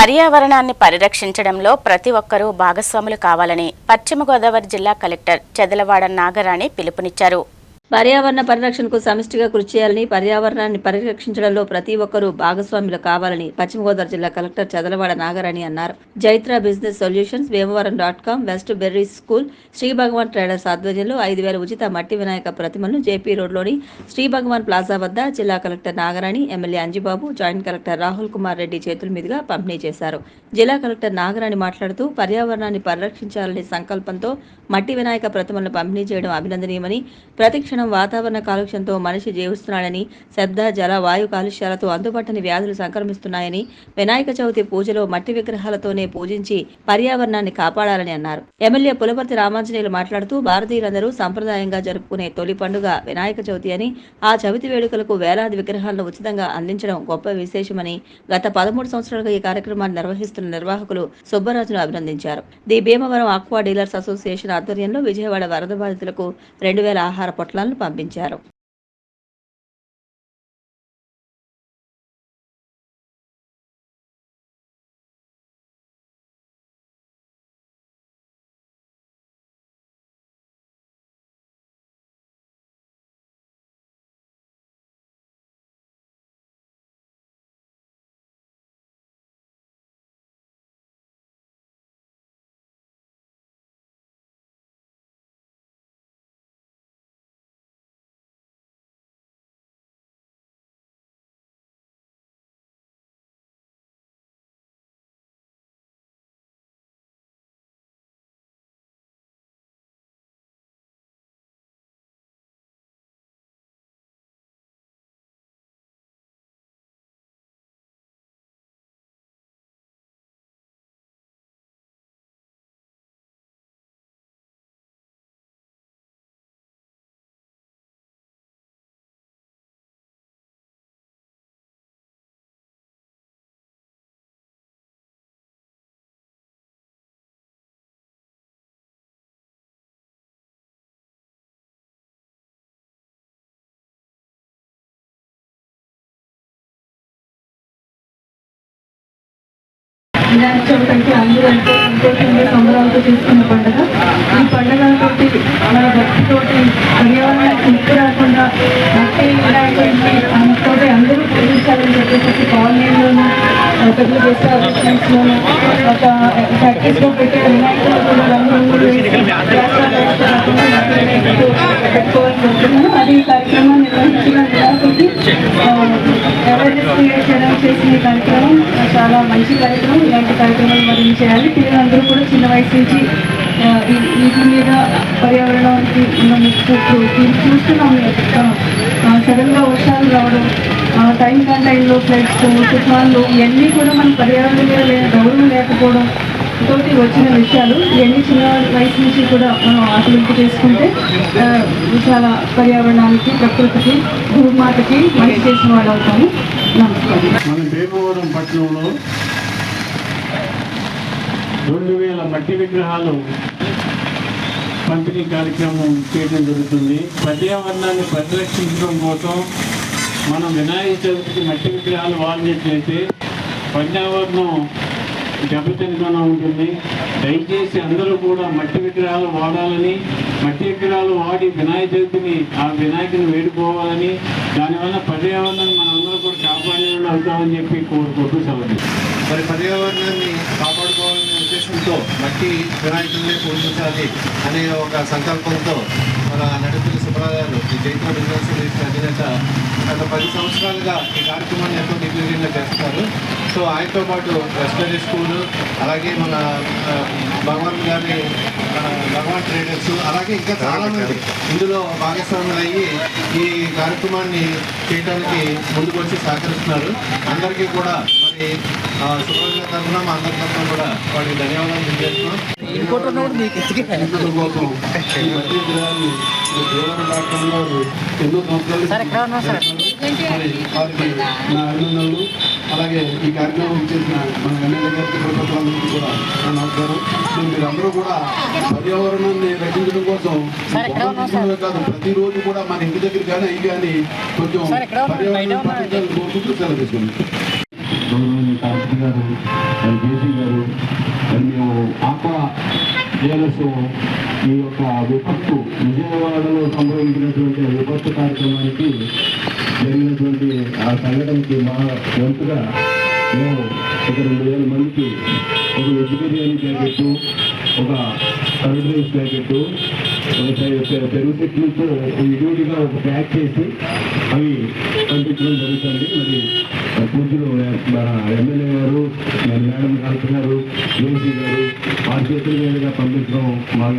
పర్యావరణాన్ని పరిరక్షించడంలో ప్రతి ఒక్కరూ భాగస్వాములు కావాలని పశ్చిమ గోదావరి జిల్లా కలెక్టర్ చెదలవాడ నాగరాణి పిలుపునిచ్చారు. పర్యావరణ పరిరక్షణకు సమిష్టిగా కృషి చేయాలని పర్యావరణాన్ని పరిరక్షించడంలో ప్రతి ఒక్కరూ భాగస్వాములు కావాలని పశ్చిమ గోదావరి జిల్లా కలెక్టర్ చదలవాడ నాగరాణి అన్నారు. Jaitra business solutions Bhimavaram dot com west berry school Shri Bhagavan traders ఆధ్వర్యంలో ఐదు వేల ఉచిత మట్టి వినాయక ప్రతిమలను జేపీ రోడ్లోని శ్రీ భగవాన్ ప్లాజా వద్ద జిల్లా collector Nagarani MLA Anjibabu joint collector Rahul Kumar Reddy చేతుల మీదుగా పంపిణీ చేశారు. జిల్లా కలెక్టర్ నాగరాణి మాట్లాడుతూ పర్యావరణాన్ని పరిరక్షించాలనే సంకల్పంతో మట్టి వినాయక ప్రతిమలను పంపిణీ చేయడం అభినందనీయమని ప్రతిక్షణ వాతావరణ కాలుష్యంతో మనిషి జీవిస్తున్నాడని శబ్ద జల వాయు కాలుష్యాలతో అందుబాటుని వ్యాధులు సంక్రమిస్తున్నాయని వినాయక చవితి పూజలో మట్టి విగ్రహాలతోనే పూజించి పర్యావరణాన్ని కాపాడాలని అన్నారు. ఎమ్మెల్యే పులపర్తి రామాంజనేయులు మాట్లాడుతూ భారతీయులందరూ సంప్రదాయంగా జరుపుకునే తొలి పండుగ వినాయక చవితి అని ఆ చవితి వేడుకలకు వేలాది విగ్రహాలను ఉచితంగా అందించడం గొప్ప విశేషమని గత పదమూడు సంవత్సరాలుగా ఈ కార్యక్రమాన్ని నిర్వహిస్తున్న నిర్వాహకులు సుబ్బరాజును అభినందించారు. The Bhimavaram aqua dealers association ఆధ్వర్యంలో విజయవాడ వరద బాధితులకు రెండు వేల ఆహార పంపించారు. వినాయక అందరూ ఎంతో సంతోషంగా సంబరాలతో చేసుకున్న పండుగ. ఈ పండుగలతోటి మన భక్తితోటి పర్యావరణానికి ముక్కు రాకుండా మట్టి వినాయకుడికి తోటి అందరూ పూజించాలని చెప్పేసి కాలనీలోను పెద్ద ఒక ఫ్యాక్టరీస్లో పెట్టే పెట్టుకోవాలని కోరుతున్నాను అది ఈ కార్యక్రమాన్ని నిర్వహించిన వినాయకుడికి అవేర్నెస్ క్రియేట్ చేయడం చేసిన కార్యక్రమం చాలా మంచి కార్యక్రమం ఇలాంటి కార్యక్రమాలు మరింత చేయాలి పిల్లలందరూ కూడా చిన్న వయసు నుంచి వీటి మీద పర్యావరణానికి ఉన్న ముప్పు చూస్తున్నాం సడన్గా వర్షాలు రావడం టైం కాన్ టైంలో ఫ్లడ్స్ తుఫాన్లు ఇవన్నీ కూడా మన పర్యావరణం మీద గౌరవం లేకపోవడం తోటి వచ్చిన విషయాలు ఇవన్నీ చిన్న వయసు నుంచి కూడా మనం ఆకలింపు చేసుకుంటే చాలా పర్యావరణానికి ప్రకృతికి భూమాతకి మంచి చేసిన వాళ్ళు అవుతాము నమస్కారం. మన భీమవరం పట్టణంలో రెండు వేల మట్టి విగ్రహాలు పంపిణీ కార్యక్రమం చేయడం జరుగుతుంది. పర్యావరణాన్ని పరిరక్షించడం కోసం మనం వినాయక చవితికి మట్టి విగ్రహాలు వాడినట్లయితే పర్యావరణం దెబ్బతినకుండా ఉంటుంది. దయచేసి అందరూ కూడా మట్టి విగ్రహాలు వాడాలని మట్టి విగ్రహాలు వాడి వినాయక చవితిని ఆ వినాయకుని వేడుకోవాలని దానివల్ల పర్యావరణాన్ని మనందరూ కూడా కాపాడేవాళ్ళు అవుతామని చెప్పి కోరుకుంటూ సెలవు మరి పర్యావరణాన్ని కాపాడుకోవాలని ఉద్దేశంతో మట్టి వినాయకుడిని పూజించాలి అనే ఒక సంకల్పంతో మన నడుపుల సుబ్రాజారు ఈ జైత్ర బిజినెస్ అధినేత గత పది సంవత్సరాలుగా ఈ కార్యక్రమాన్ని ఎంతో దిగ్విజయంగా చేస్తారు సో ఆయనతో పాటు వెస్టరీ స్కూల్ అలాగే మన భగవాన్ గారి భగవాన్ ట్రేడర్స్ అలాగే ఇంకా చాలామంది ఇందులో భాగస్వాములు అయ్యి ఈ కార్యక్రమాన్ని చేయడానికి ముందుకు వచ్చి సహకరిస్తున్నారు. అందరికీ కూడా సుబ్రహ్మణ్య తరఫున మా అందరి తరఫున కూడా ధన్యవాదాలు తెలియజేస్తున్నాం. కోసం ఈ మట్టి విగ్రహాన్ని ఈ దేవర డాక్టర్ గారు ఎన్నో సంవత్సరాలు మరి వారికి నా అభినందనలు. అలాగే ఈ కార్యక్రమం చేసిన మన ఎమ్మెల్యే ప్రభుత్వానికి కూడా నా నమస్కారం. మీరందరూ కూడా పర్యావరణాన్ని రక్షించడం కోసం కాదు ప్రతిరోజు కూడా మన ఇంటి దగ్గర కానీ అయ్యి కానీ కొంచెం కోరుకుంటూ సెలవు తీసుకుంటాం కలెక్టర్ గారు మరి జేసీ గారు మరి మేము ఆక్వా ఈ యొక్క విపత్తు విజయవాడలో సంభవించినటువంటి విపత్తు కార్యక్రమానికి జరిగినటువంటి ఆ సంఘటనకి మా వంతుగా మేము ఒక రెండు వేల మందికి ఒక వెజ్ బిర్యానీ ప్యాకెట్ ఒక కర్డ్ రైస్ ప్యాకెట్ పెరుగు చెట్లతో విడివిడిగా ఒక ప్యాక్ చేసి అవి పంపించడం జరుగుతుంది. మరి పూజలు మన ఎమ్మెల్యే గారు మేడం కలుపుతున్నారు గారు జేసీ గారు ఆ చేతుల మీదుగా పంపించడం మాకు